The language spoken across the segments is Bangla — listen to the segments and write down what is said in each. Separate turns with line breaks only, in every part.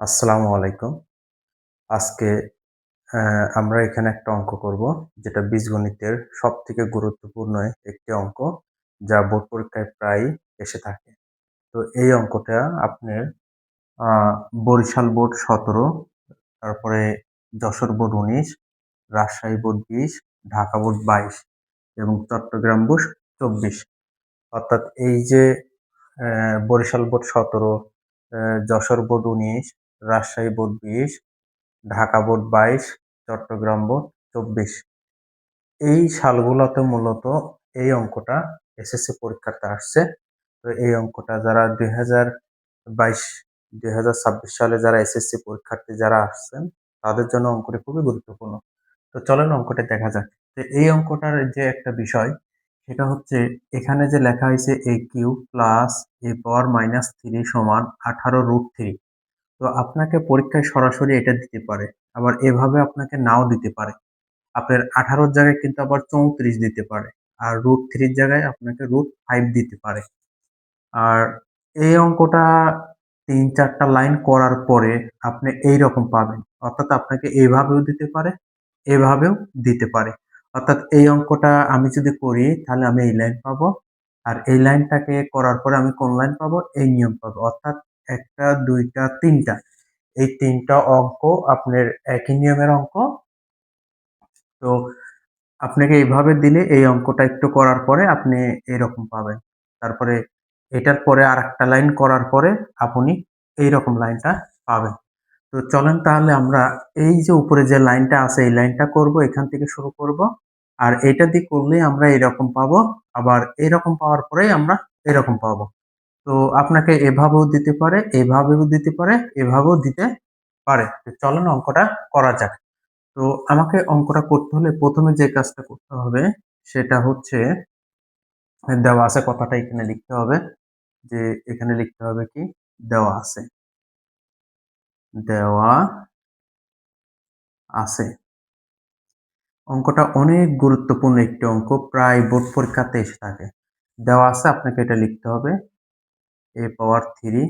আসসালামু আলাইকুম। আজকে আমরা এখানে একটা অঙ্ক করব যেটা বীজগণিতের সব থেকে গুরুত্বপূর্ণ একটি অঙ্ক যা বোর্ড পরীক্ষায় প্রায়ই এসে থাকে। তো এই অঙ্কটা আপনার বরিশাল বোর্ড ১৭, তারপরে Jessore board ১৯, Rajshahi board ২০, Dhaka board ২২ এবং চট্টগ্রাম বোর্ড ২৪ অর্থাৎ এই যে বরিশাল বোর্ড ১৭, অ্যা Jessore board ১৯, Rajshahi board ২০, Dhaka board ২২, Chittagong board ২৪ এই সালগুলোতে মূলত এই অঙ্কটা এসএসসি পরীক্ষাতে আসছে। তো এই অঙ্কটা যারা ২০২২ ২০২৬ সালে যারা এসএসসি পরীক্ষার্থী যারা আসছেন তাদের জন্য অঙ্কটি খুবই গুরুত্বপূর্ণ। তো চলেন অঙ্কটা দেখা যাক। তো এই অঙ্কটার যে একটা বিষয় সেটা হচ্ছে এখানে যে লেখা হয়েছে a cube plus a power minus three সমান 18 রুট 3 তো আপনাকে পরীক্ষায় সরাসরি এটা দিতে পারে। আবার এভাবে আপনাকে নাও দিতে পারে। আপনার আঠারোর জায়গায় কিন্তু আবার 34 দিতে পারে। আর রুট থ্রির জায়গায় আপনাকে রুট ফাইভ দিতে পারে। আর এই অঙ্কটা তিন চারটা লাইন করার পরে আপনি এই রকম পাবেন। অর্থাৎ আপনাকে এভাবেও দিতে পারে, এভাবেও দিতে পারে। অর্থাৎ এই অঙ্কটা আমি যদি করি তাহলে আমি এই লাইন পাবো। আর এই লাইনটাকে করার পরে আমি কোন লাইন পাবো? এই নিয়ম পাবো। অর্থাৎ ১ দুইটা ২ টা, ৩ টা। এই তিনটা অঙ্ক আপনার একই নিয়মের অঙ্ক। তো আপনাকে এইভাবে দিলে এই অঙ্কটা একটু করার পরে আপনি এরকম পাবেন। তারপরে এটার পরে আরেকটা লাইন করার পরে আপনি এইরকম লাইনটা পাবেন। তো চলেন তাহলে আমরা এই যে উপরে যে লাইনটা আছে এই লাইনটা করব, এখান থেকে শুরু করব। আর এটা দিয়ে করলেই আমরা এরকম পাবো। আবার এরকম পাওয়ার পরেই আমরা এরকম পাবো। তো আপনাকে এভাবেও দিতে পারে, এভাবেও দিতে পারে, এভাবেও দিতে পারে। চলেন অঙ্কটা করা যাক। তো আমাকে অঙ্কটা করতে হলে প্রথমে যে কাজটা করতে হবে সেটা হচ্ছে দেওয়া আছে কথাটা এখানে লিখতে হবে। যে এখানে লিখতে হবে কি? দেওয়া আছে। দেওয়া আছে। অঙ্কটা অনেক গুরুত্বপূর্ণ একটি অঙ্ক। প্রায় বোর্ড পরীক্ষাতে এসে থাকে। দেওয়া আছে আপনাকে এটা লিখতে হবে। A power 3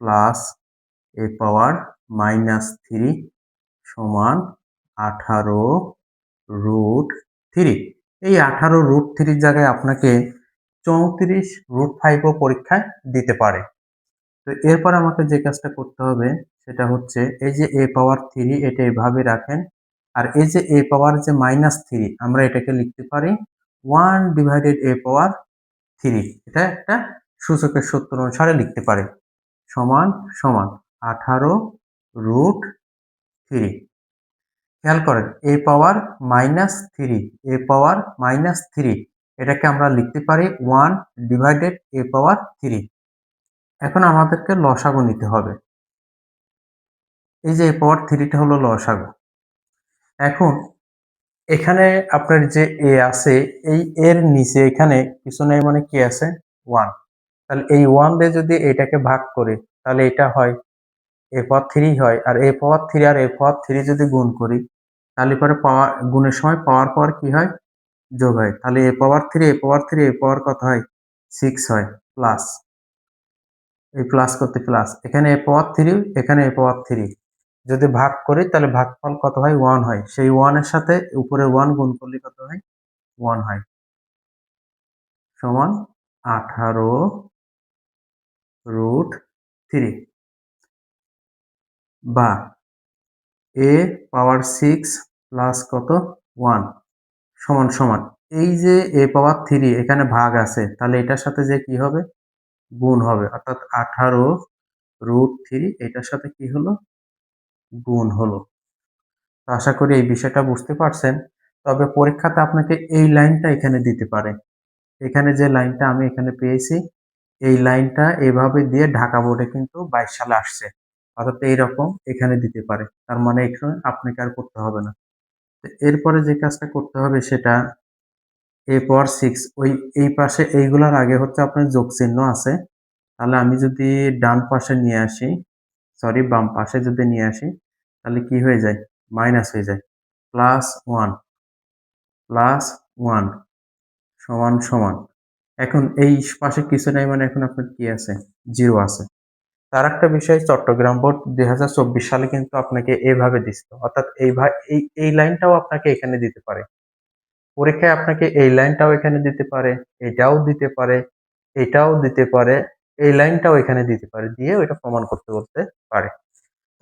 plus a power minus 3 সমান 18 রুট 3 এই 18 রুট 3 এর জায়গায় আপনাকে 34 রুট 5 ও পরীক্ষায় দিতে পারে। তো এরপর আমাকে যে কাজটা করতে হবে সেটা হচ্ছে এই যে a পাওয়ার 3 এটা এভাবে রাখেন। আর এই যে a পাওয়ার যে মাইনাস 3 আমরা এটাকে লিখতে পারি 1 ডিভাইডেড a পাওয়ার 3 এটা একটা সূচকের সূত্র অনুসারে লিখতে পারি। সমান সমান 18 রুট 3 খেয়াল করেন, a power minus 3 a power minus 3 এটাকে আমরা লিখতে পারি 1 ডিভাইডেড a পাওয়ার 3 এখন আমাদেরকে লসাগু নিতে হবে। এই যে a পাওয়ার 3 টা হলো লসাগু। এখন এখানে আপনার যে a আছে, এই এর নিচে এখানে কিছু নেই মানে কি আছে? 1 তাহলে এই ওয়ান দিয়ে যদি এটাকে ভাগ করি, তাহলে এটা হয় এ পাওয়ার থ্রি হয়। আর a পাওয়ার থ্রি আর এ পাওয়ার থ্রি যদি গুণ করি, তাহলে পরে পাওয়ার গুণের সময় পাওয়ার পাওয়ার কি হয়? যোগ হয়। তাহলে এ power three a power three a পাওয়ার কত হয়? সিক্স হয় প্লাস এই প্লাস করতে প্লাস এখানে এ পাওয়ার থ্রি এখানে এ পাওয়ার থ্রি যদি ভাগ করি, তাহলে ভাগফল কত হয়? ওয়ান হয়। সেই 1 এর সাথে উপরে ওয়ান গুণ করলে কত হয়? ওয়ান হয়। সমান 18 রুট 3 বা a পাওয়ার 6 প্লাস কত? 1 সমান সমান। এই যে a পাওয়ার 3 এখানে ভাগ আছে, তাহলে এটার সাথে যে কি হবে? গুণ হবে। অর্থাৎ 18 রুট 3 এটার সাথে কি হলো? গুণ হলো। তো আশা করি এই বিষয়টা বুঝতে পারছেন। তবে পরীক্ষাতে আপনাকে এই লাইনটা এখানে দিতে পারে। এখানে যে লাইনটা আমি এখানে পেয়েছি এই লাইনটা এভাবে দিয়ে ঢাকা বোর্ডে কিন্তু বাইশ সালে আসছে। অর্থাৎ এইরকম এখানে দিতে পারে। তার মানে এখানে আপনাকে আর করতে হবে না। এরপরে যে কাজটা করতে হবে সেটা এ পর সিক্স ওই, এই পাশে এইগুলার আগে হচ্ছে আপনার যোগ চিহ্ন আছে। তাহলে আমি যদি ডান পাশে নিয়ে আসি সরি বাম পাশে যদি নিয়ে আসি, তাহলে কি হয়ে যায়? মাইনাস হয়ে যায়। প্লাস ওয়ান প্লাস ওয়ান সমান সমান। এখন এই পাশে কিছু নাই মানে এখন আপনার কি আছে? জিরো আছে। তার একটা বিষয়, চট্টগ্রাম বোর্ড দু হাজার চব্বিশ সালে কিন্তু আপনাকে এভাবে দিছিল। অর্থাৎ এই এই এই লাইনটাও আপনাকে এখানে দিতে পারে। পরীক্ষায় আপনাকে এই লাইনটাও এখানে দিতে পারে, এটাও দিতে পারে, এটাও দিতে পারে, এই লাইনটাও এখানে দিতে পারে, দিয়ে ওইটা প্রমাণ করতে করতে পারে।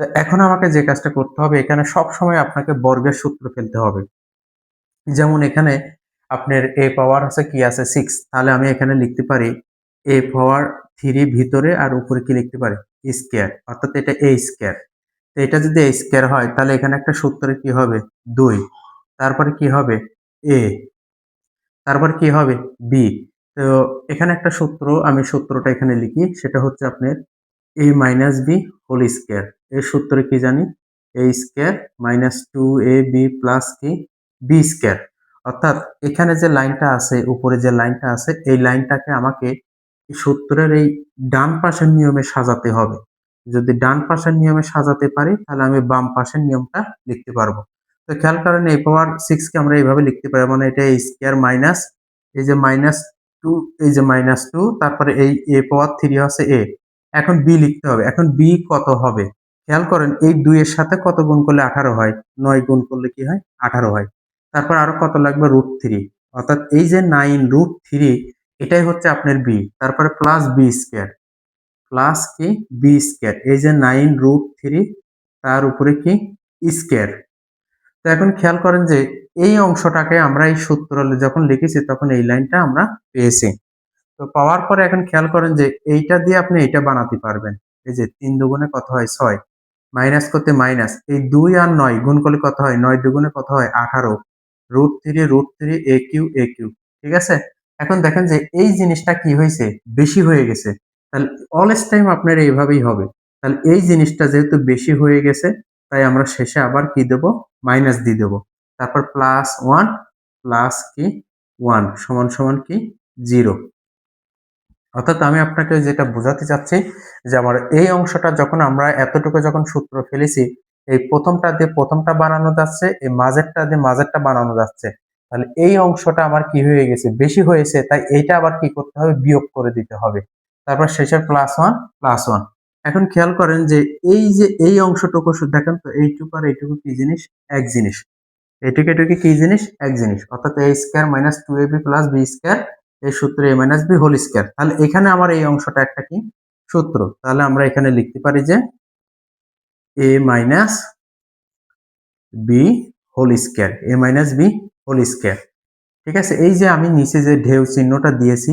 তো এখন আমাকে যে কাজটা করতে হবে, এখানে সব সময় আপনাকে বর্গের সূত্র ফেলতে হবে। যেমন এখানে আপনার এ পাওয়ার আছে কি আছে? সিক্স তাহলে আমি এখানে লিখতে পারি এ পাওয়ার থ্রি ভিতরে আর উপরে কি লিখতে পারি? স্কোয়ার অর্থাৎ এটা এ স্কোয়ার তো এটা যদি এ স্কোয়ার হয়, তাহলে এখানে একটা সূত্রে কি হবে? দুই। তারপরে কি হবে? এ তারপর কি হবে? বি তো এখানে একটা সূত্র, আমি সূত্রটা এখানে লিখি, সেটা হচ্ছে আপনার a minus b whole square এর সূত্রে কি জানি? A square minus two a b plus কি? বি স্কোয়ার অর্থাৎ এখানে যে লাইনটা আছে, উপরে যে লাইনটা আছে, এই লাইনটাকে আমাকে এই সূত্রের এই ডান পাশের নিয়মে সাজাতে হবে। যদি ডান পাশের নিয়মে সাজাতে পারি, তাহলে আমি বাম পাশের নিয়মটা লিখতে পারব। তো খেয়াল করেন এই পাওয়ার সিক্স কে আমরা এইভাবে লিখতে পারি মানে এটা এই স্কোয়ার মাইনাস এই যে মাইনাস টু এই যে মাইনাস টু তারপরে এই এ পাওয়ার থ্রি আছে এ এখন বি লিখতে হবে। এখন বি কত হবে? খেয়াল করেন, এই দুইয়ের সাথে কত গুণ করলে আঠারো হয়? নয় গুণ করলে কি হয়? আঠারো হয়। তারপর আরও কত লাগবে রুট থ্রি অর্থাৎ এই যে নাইন রুট থ্রি এটাই হচ্ছে আপনার বি তারপরে প্লাস বি স্কোয়ার প্লাস কি? বি স্কোয়ার এই যে নাইন রুট থ্রি তার উপরে কি? স্কোয়ার তো এখন খেয়াল করেন যে এই অংশটাকে আমরা এই সূত্র যখন লিখেছি, তখন এই লাইনটা আমরা পেয়েছি। তো পাওয়ার পরে এখন খেয়াল করেন যে এইটা দিয়ে আপনি এটা বানাতে পারবেন। এই যে তিন দুগুণে কত হয়? ছয়। মাইনাস করতে মাইনাস এই দুই আর নয়, গুণ করলে কত হয়? নয় দুগুণে কত হয়? আঠারো। Root three root three a cube a cube ঠিক আছে? এখন দেখেন যে এই জিনিসটা কি হয়েছে? বেশি হয়ে গেছে। তাহলে অলস টাইম আপনার এইভাবেই হবে। তাহলে এই জিনিসটা যেহেতু বেশি হয়ে গেছে, তাই আমরা শেষে আবার কি দেব? মাইনাস দিয়ে দেবো। তারপর প্লাস ওয়ান প্লাস কি? ওয়ান সমান সমান কি? জিরো অর্থাৎ আমি আপনাকে যেটা বোঝাতে চাচ্ছি যে আমার এই অংশটা যখন আমরা এতটুকু যখন সূত্র ফেলেছি এই প্রথমটা দিয়ে প্রথমটা বানানো যাচ্ছে, এই মাঝেরটা দিয়ে মাঝেরটা বানানো যাচ্ছে। তাহলে এই অংশটা আমার কি হয়ে গেছে? বেশি হয়েছে, তাই এইটা আবার কি করতে হবে? বিয়োগ করে দিতে হবে। তারপর শেষের প্লাস ওয়ান প্লাস ওয়ান এখন খেয়াল করেন যে এই যে এই অংশটুকু দেখেন তো, এইটুকু আর এইটুকু কি জিনিস? এক জিনিস। এইটুকু এটুকু কি জিনিস? এক জিনিস। অর্থাৎ a square minus two a b plus b square এই সূত্র a minus b whole square তাহলে এখানে আমার এই অংশটা একটা কি? সূত্র। তাহলে আমরা এখানে লিখতে পারি যে a minus b whole square a minus b whole square ঠিক আছে? এই যে আমি নিচে যে ঢেউ চিহ্নটা দিয়েছি,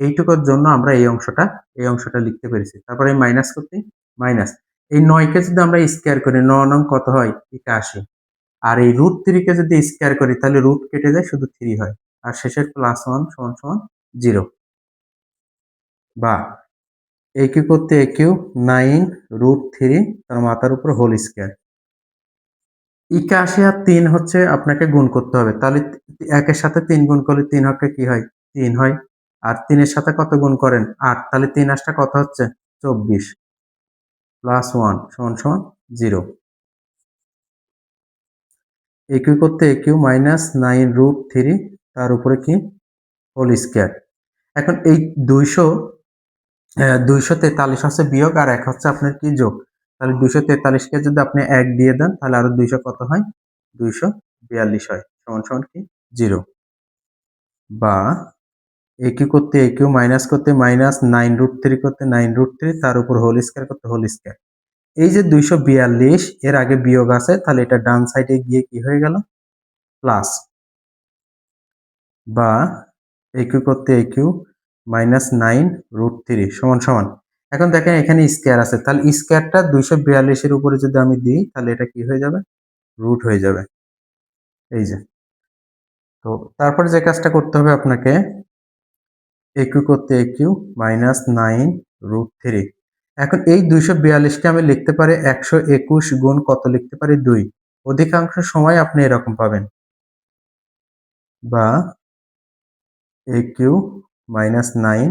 এইটুকুর জন্য আমরা এই অংশটা এই অংশটা লিখতে পেরেছি। তারপরে মাইনাস করতে মাইনাস এই নয়কে যদি আমরা স্কোয়ার করি, ন নং কত হয়? একাশি আর এই রুট থ্রিকে যদি স্কোয়ার করি, তাহলে রুট কেটে যায়, শুধু থ্রি হয়। আর শেষের প্লাস ওয়ান সমান সমান জিরো বা এ করতে a cube nine root three তার মাথার উপর হোল স্কোয়ার। একাশি আর তিন হচ্ছে আপনাকে গুণ করতে হবে। তাহলে একের সাথে তিন গুণ করলে তিন হকে কি হয়? তিন হয়। আর তিনের সাথে কত গুণ করেন? আট। তাহলে তিন আসটা কত হচ্ছে? চব্বিশ। প্লাস ওয়ান সমান সমান জিরো একিউ করতে a cube minus nine root three তার উপরে কি? Whole square. এখন এই দুইশো দুইশো তেতাল্লিশ হচ্ছে বিয়োগ আর এক হচ্ছে আপনার কি যোগ? তাহলে দুইশো তেতাল্লিশকে যদি আপনি এক দিয়ে দেন, তাহলে আরও দুইশো কত হয়? দুইশো বিয়াল্লিশ হয়। সমান সমান কি? জিরো। বা একিউ করতে একিউ মাইনাস করতে মাইনাস নাইন রুট থ্রি করতে নাইন রুট থ্রি তার উপর হোল স্কোয়ার করতে হোল স্কোয়ার এই যে দুইশো বিয়াল্লিশ, এর আগে বিয়োগ আছে, তাহলে এটা ডান সাইডে গিয়ে কি হয়ে গেল? প্লাস বা একিউ করতে a cube minus nine root three সমান সমান। এখন দেখেন এখানে স্কোয়ার আছে, তাহলে স্কোয়ারটা দুইশো বিয়াল্লিশের উপরে যদি আমি দিই, তাহলে এটা কি হয়ে যাবে? রুট হয়ে যাবে। এই যে। তো তারপরে যে কাজটা করতে হবে আপনাকে একিউ করতে a cube minus nine root three এখন এই দুইশো বিয়াল্লিশকে আমি লিখতে পারি একশো একুশ গুণ কত লিখতে পারি? দুই। অধিকাংশ সময় আপনি এরকম পাবেন। বা a cube minus nine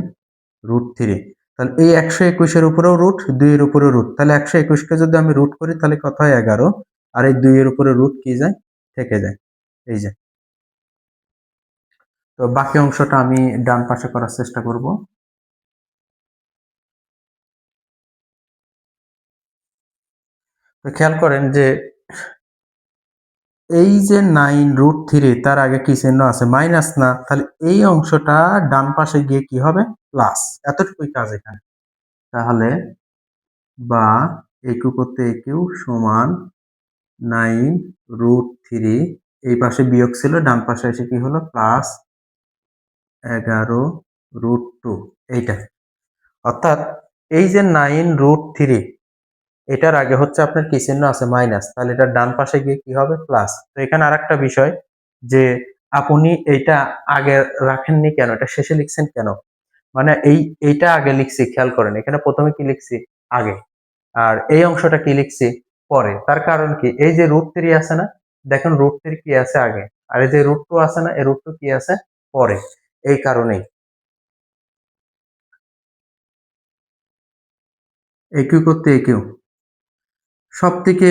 root three তাহলে এই একশো একুশের উপরেও রুট দুইয়ের উপরেও রুট তাহলে একশো একুশকে যদি আমি রুট করি, তাহলে কত হয় এগারো? আর এই দুইয়ের উপরে রুট কি যায়? থেকে যায়। এই যে। তো বাকি অংশটা আমি ডান পাশে করার চেষ্টা করব। খেয়াল করেন যে এই যে নাইন রুট থ্রি তার আগে কি চিহ্ন আছে? মাইনাস না? তাহলে এই অংশটা ডান পাশে গিয়ে কি হবে? প্লাস এতটুকুই কাজ এখানে। তাহলে বা একু করতে একু সমান নাইন রুট থ্রি এই পাশে বিয়োগ ছিল, ডান পাশে এসে কি হলো? প্লাস এগারো রুট টু এইটা। অর্থাৎ এই যে নাইন রুট থ্রি এটার আগে হচ্ছে আপনার কি চিহ্ন আছে? মাইনাস তাহলে এটার ডান পাশে গিয়ে কি হবে? প্লাস তো এখানে আরেকটা বিষয় যে আপনি এইটা আগে রাখেননি কেন? এটা শেষে লিখছেন কেন? মানে এই, এইটা আগে লিখছি, খেয়াল করেন। এখানে প্রথমে কি লিখছি? আগে। আর এই অংশটা কি লিখছি? পরে। তার কারণ কি? এই যে রুট থ্রি আছে না? দেখেন রুট থ্রি কি আছে আগে? আর এই যে রুট টু আছে না? এই রুট টু কি আছে? পরে। এই কারণেই। একিউ করতে একিউ সব থেকে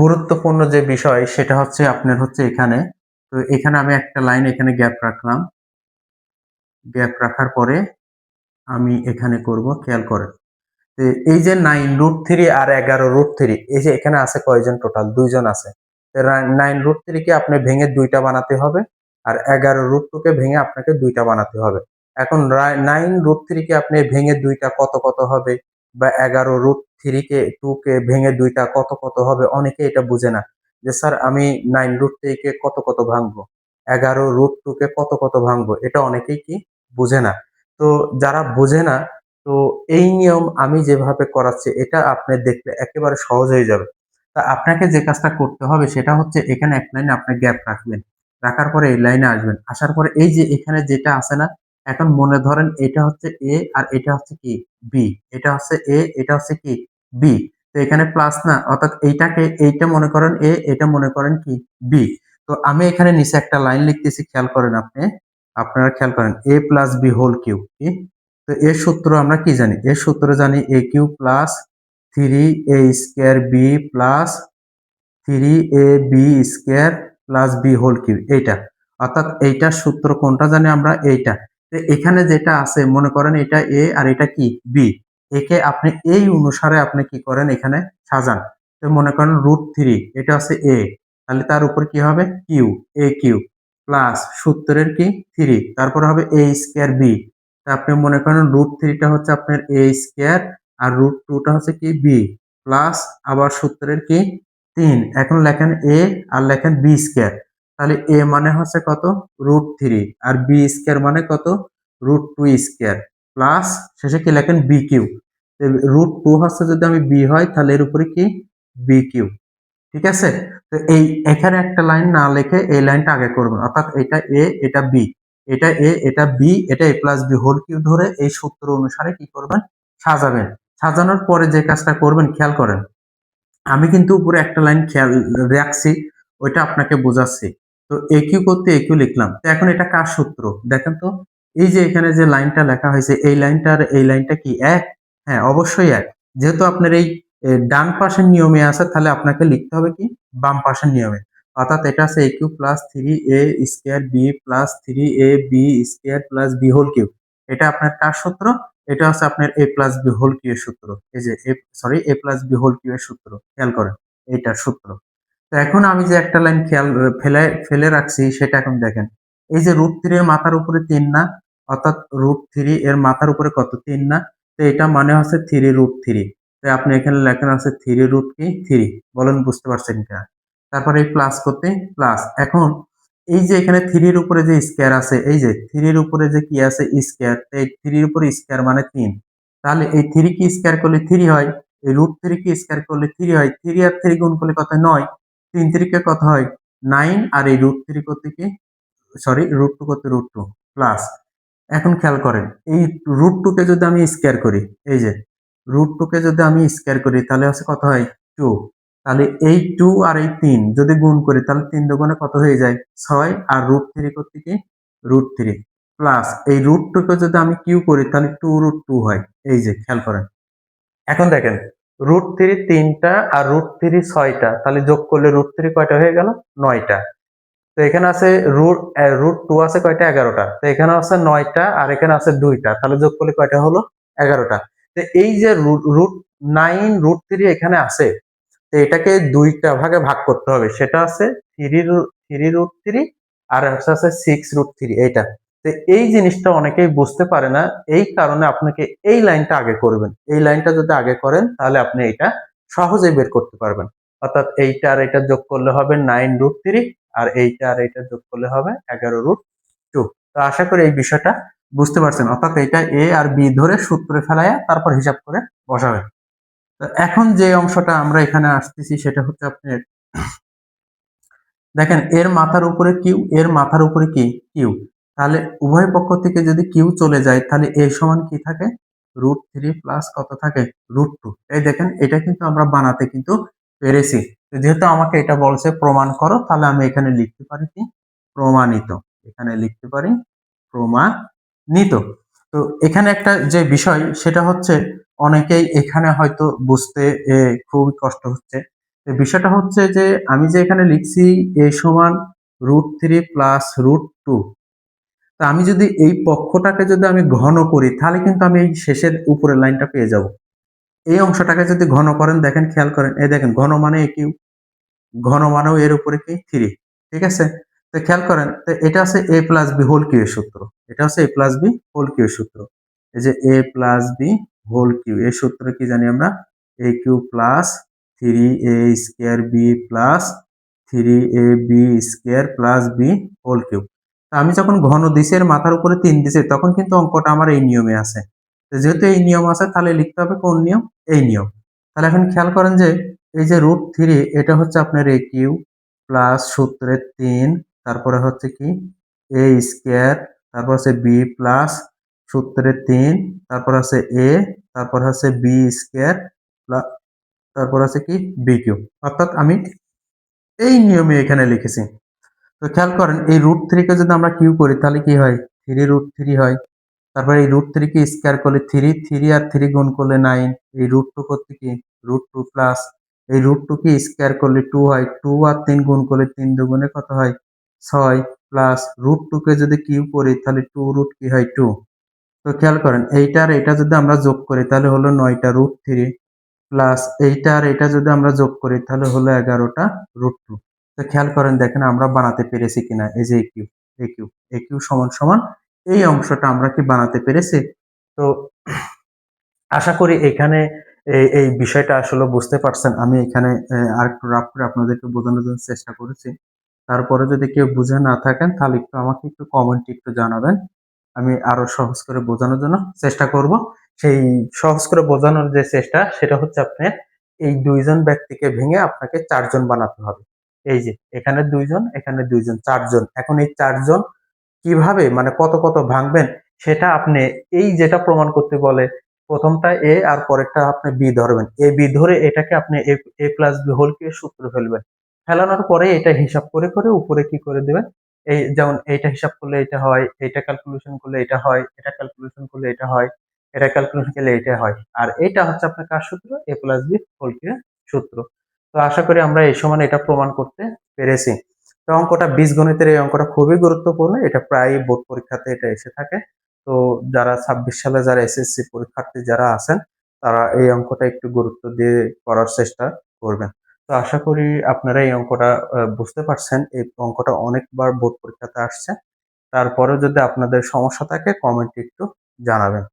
গুরুত্বপূর্ণ যে বিষয় সেটা হচ্ছে আপনার হচ্ছে এখানে। তো এখানে আমি একটা লাইন এখানে গ্যাপ রাখলাম। গ্যাপ রাখার পরে আমি এখানে করব, খেয়াল করেন। এই যে নাইন, রুট থ্রি আর এগারো, রুট থ্রি, এই যে এখানে আছে কয়জন টোটাল? দুইজন আছে। নাইন, রুট থ্রিকে আপনি ভেঙে দুইটা বানাতে হবে আর এগারো, রুট টুকে ভেঙে আপনাকে দুইটা বানাতে হবে। এখন নাইন, রুট থ্রিকে আপনি ভেঙে দুইটা কত কত হবে? বা এগারো, রুট থ্রিকে, টুকে ভেঙে দুইটা কত কত হবে অনেকে এটা বুঝে না। যে স্যার আমি নাইন রুট থ্রিকে কত কত ভাঙবো? এগারো রুট টুকে কত কত ভাঙবো? এটা অনেকেই কি বুঝে না। তো যারা বুঝে না, তো এই নিয়ম আমি যেভাবে করাচ্ছি, এটা আপনি দেখলে একেবারে সহজ হয়ে যাবে। তা আপনাকে যে কাজটা করতে হবে, সেটা হচ্ছে এখানে এক লাইনে আপনি গ্যাপ রাখবেন। রাখার পরে এই লাইনে আসবেন। আসার পরে এই যে এখানে যেটা আছে না, এখন মনে ধরেন এটা হচ্ছে এ আর এটা হচ্ছে কি? বি এটা হচ্ছে এ এটা হচ্ছে কি? বি তো এখানে প্লাস না, অর্থাৎ এইটাকে এইটা মনে করেন এ এটা মনে করেন কি? বি তো আমি এখানে নিচে একটা লাইন লিখতেছি, খেয়াল করেন আপনি। আপনারা খেয়াল করেন a plus b whole cube কি? তো এর সূত্র আমরা কি জানি? এর সূত্র জানি a cube plus three a square b plus three a b square plus b whole cube এইটা। অর্থাৎ এইটার সূত্র কোনটা জানি আমরা? এইটা। এখানে যেটা আছে, মনে করেন এটা এ আর এটা কি? বি একে আপনি এই অনুসারে আপনি কি করেন? এখানে সাজান। তো মনে করেন রুট থ্রি এটা হচ্ছে এ তাহলে তার উপর কি হবে? কিউ এ কিউ প্লাস সত্তরের কি? থ্রি তারপর হবে এ স্কোয়ার বি তা আপনি মনে করেন রুট থ্রিটা হচ্ছে আপনার এ স্কোয়ার আর রুট টুটা হচ্ছে কি? বি প্লাস আবার সত্তরের কি? তিন। এখন লেখেন এ আর লেখেন বি স্কোয়ার তাহলে এ মানে হচ্ছে কত? রুট থ্রি আর বি স্কোয়ার মানে কত? রুট টু স্কোয়ার প্লাস শেষে কি লেখেন বি কিউ রুট টু হচ্ছে যদি আমি বি হয়, তাহলে এর উপরে কি? বি কিউ ঠিক আছে? তো এই, এখানে একটা লাইন না লিখে এই লাইনটা আগে করবেন। অর্থাৎ এটা এ এটা বি এটা এ এটা বি এটা a plus b whole cube ধরে এই সূত্র অনুসারে কি করবেন? সাজাবেন। সাজানোর পরে যে কাজটা করবেন, খেয়াল করেন। আমি কিন্তু উপরে একটা লাইন খেয়াল রাখছি, ওইটা আপনাকে বোঝাচ্ছি। তো একিউ করতে একিউ লিখলাম। তো এখন এটা কার সূত্র? দেখেন তো এই যে এখানে যে লাইনটা লেখা হয়েছে, এই লাইনটা আর এই লাইনটা কি এক? হ্যাঁ অবশ্যই এক। যেহেতু আপনার এই ডান পাশের নিয়মে আছে, তাহলে আপনাকে লিখতে হবে কি? বাম পাশের নিয়মে। অর্থাৎ এটা আছে a cube plus three a square b plus three a b square plus b whole cube এটা আপনার কার সূত্র? এটা হচ্ছে আপনার a plus b whole cube এর সূত্র। এই যে sorry a plus b whole cube এর সূত্র। খেয়াল করেন, এইটার সূত্র। তো এখন আমি যে একটা লাইন খেয়াল, ফেলে ফেলে রাখছি, সেটা এখন দেখেন। এই যে রুট থ্রি এর মাথার উপরে তিন না, অর্থাৎ রুট থ্রি এর মাথার উপরে কত? তিন না। তো এটা মানে হচ্ছে থ্রি রুট থ্রি তো আপনি এখানে লেখেন আছে থ্রি রুট কি? থ্রি বলেন, বুঝতে পারছেন কিনা? তারপরে এই প্লাস করতে প্লাস এখন এই যে এখানে থ্রির উপরে যে স্কোয়ার আছে, এই যে থ্রির উপরে যে কি আছে? স্কোয়ার এই থ্রির উপরে স্কোয়ার মানে তিন। তাহলে এই থ্রি কি স্কোয়ার করলে থ্রি হয়? এই রুট থ্রি কি স্কোয়ার করলে থ্রি হয়? থ্রি আর থ্রি গুণ করলে কত? নয়। তিন থ্রিকে কত হয়? নাইন আর এই রুট থ্রি করতে কি? সরি রুট টু করতে রুট টু প্লাস এখন খেয়াল করেন, এই রুট টুকে যদি আমি স্কোয়ার করি, এই যে রুট টুকে যদি আমি স্কোয়ার করি, তাহলে হচ্ছে কত হয়? টু তাহলে এই টু আর এই তিন যদি গুণ করি, তাহলে তিন দোকানে কত হয়ে যায়? ছয়। আর রুট থ্রি করতে কি? রুট থ্রি প্লাস এই রুট টুকে যদি আমি কিউ করি, তাহলে টু রুট টু হয়। এই যে, খেয়াল করেন। এখন দেখেন রুট থ্রি তিনটা আর রুট থ্রি ছয়টা, তাহলে যোগ করলে রুট থ্রি কয়টা হয়ে গেল? নয়টা। তো এখানে আছে রুট রুট টু আছে কয়টা? এগারোটা। তো এখানে আছে নয়টা আর এখানে আছে দুইটা। তাহলে যোগ করলে কয়টা হলো? এগারোটা। তো এই যে রুট নাইন রুট থ্রি এখানে আছে, তো এটাকে দুইটা ভাগে ভাগ করতে হবে। সেটা আছে থ্রি থ্রি রুট থ্রি আর আছে সিক্স রুট থ্রি এইটা। তো এই জিনিসটা অনেকেই বুঝতে পারে না। এই কারণে আপনাকে এই লাইনটা আগে করবেন। এই লাইনটা যদি আগে করেন, তাহলে আপনি এটা সহজেই বের করতে পারবেন। অর্থাৎ এইটা আর এটা যোগ করলে হবে নাইন রুট থ্রি আর এইটা আর এইটা যোগ করলে হবে এগারো রুট টু তো আশা করি এই বিষয়টা বুঝতে পারছেন। অর্থাৎ এটা এ আর বি ধরে সূত্রে ফেলাইয়া তারপর হিসাব করে বসাবেন। তো এখন যে অংশটা আমরা এখানে আসতেছি সেটা হচ্ছে আপনার দেখেন, এর মাথার উপরে কিউ এর মাথার উপরে কি? কিউ তাহলে উভয় পক্ষ থেকে যদি কিউ চলে যায়, তাহলে এ সমান কি থাকে? রুট থ্রি প্লাস কত থাকে? রুট টু এই দেখেন, এটা কিন্তু আমরা বানাতে কিন্তু পেরেছি। যেহেতু আমাকে এটা বলছে, প্রমাণ করো, তাহলে আমি এখানে লিখতে পারি কি? প্রমাণিত। এখানে লিখতে পারি, প্রমাণিত। তো এখানে একটা যে বিষয়, সেটা হচ্ছে অনেকেই এখানে হয়তো বুঝতে খুবই কষ্ট হচ্ছে। বিষয়টা হচ্ছে যে, আমি যে এখানে লিখছি, এ সমান root three plus root two. তা আমি যদি এই পক্ষটাকে যদি আমি ঘন করি, তাহলে কিন্তু আমি এই শেষের উপরের লাইনটা পেয়ে যাব। এই অংশটাকে যদি ঘন করেন, দেখেন, খেয়াল করেন, এই দেখেন, ঘন মানে কিউ, ঘন মানেও এর উপরে কি? থ্রি, ঠিক আছে? তো খেয়াল করেন, তো এটা হচ্ছে a plus b whole cube এর সূত্র, এটা হচ্ছে a plus b whole cube এর সূত্র। এই যে a plus b whole cube এই সূত্র কি জানি আমরা? A cube plus three a square b plus three a b square plus b whole cube. আমি যখন ঘন দিছি, এর মাথার উপরে তিন দিছি, তখন কিন্তু অঙ্কটা আমার এই নিয়মে আছে। যেহেতু এই নিয়ম আছে, তাহলে লিখতে হবে কোন নিয়ম? এই নিয়ম। তাহলে এখন খেয়াল করেন যে, এই যে রুট থ্রি এটা হচ্ছে আপনার এ কিউ প্লাস সূত্রের তিন, তারপরে হচ্ছে কি? এ স্কোয়ার তারপর হচ্ছে বি প্লাস সূত্রের তিন, তারপর আছে এ তারপর হচ্ছে বি স্কোয়ার তারপর আছে কি? বি কিউ অর্থাৎ আমি এই নিয়মে এখানে লিখেছি। তো খেয়াল করেন, এই রুট থ্রিকে যদি আমরা কিউ করি, তাহলে কি হয়? থ্রি রুট থ্রি হয়। তারপরে এই রুট থ্রি থ্রিকে স্কোয়ার করলে থ্রি থ্রি আর থ্রি গুণ করলে নাইন এই রুট টু করতে কি? রুট টু প্লাস এই রুট টু কে স্কোয়ার করলে টু হয় টু আর তিন গুণ করলে তিন দুগুণে কত হয়? ছয় প্লাস রুট টু কে যদি কিউ করি, তাহলে টু রুট কি হয়? টু তো খেয়াল করেন, এইটা আর এটা যদি আমরা যোগ করি, তাহলে হলো নয়টা রুট থ্রি প্লাস এইটা আর এটা যদি আমরা যোগ করি, তাহলে হলো এগারোটা রুট টু তো খেয়াল করেন, দেখেন আমরা বানাতে পেরেছি কিনা? এই যে cube a cube a cube সমান সমান এই অংশটা আমরা কি বানাতে পেরেছি? তো আশা করি এখানে এই বিষয়টা আসলে বুঝতে পারছেন। আমি এখানে আর একটু রাফ করে আপনাদেরকে বোঝানোর জন্য চেষ্টা করেছি। তারপরে যদি কেউ বুঝে না থাকেন তাহলে একটু আমাকে একটু কমেন্টে একটু জানাবেন। আমি আরও সহজ করে বোঝানোর জন্য চেষ্টা করব। সেই সহজ করে বোঝানোর যে চেষ্টা সেটা হচ্ছে আপনার এই দুইজন ব্যক্তিকে ভেঙে আপনাকে চারজন বানাতে হবে। এই যে এখানে দুইজন এখানে দুইজন চারজন। এখন এই চারজন কীভাবে মানে কত কত ভাঙবেন, সেটা আপনি এই যেটা প্রমাণ করতে বলে, প্রথমটা এ আর পরেরটা আপনি বি ধরবেন। এ, বি ধরে এটাকে আপনি এ প্লাস বি হোল কে সূত্র ফেলবেন। ফেলানোর পরে এটা হিসাব করে করে উপরে কি করে দেবেন? এই যেমন এইটা হিসাব করলে এটা হয় এটা ক্যালকুলেশন করলে এটা হয়, এটা ক্যালকুলেশন করলে এটা হয়, এটা ক্যালকুলেশন করলে এটা হয়। আর এটা হচ্ছে আপনার কার সূত্র? এ প্লাস বি হোল কে সূত্র। তো আশা করি আমরা এই সময় এটা প্রমাণ করতে পেরেছি। তো অঙ্কটা বীজগণিতের এই অঙ্কটা খুবই গুরুত্বপূর্ণ। এটা প্রায় বোর্ড পরীক্ষাতে এটা এসে থাকে। তো যারা ছাব্বিশ সালে যারা এসএসসি পরীক্ষার্থী যারা আছেন, তারা এই অঙ্কটা একটু গুরুত্ব দিয়ে করার চেষ্টা করবেন। তো আশা করি আপনারা এই অঙ্কটা বুঝতে পারছেন। এই অঙ্কটা অনেকবার বোর্ড পরীক্ষাতে আসছে। তারপরে যদি আপনাদের সমস্যা থাকে কমেন্টে একটু জানাবেন।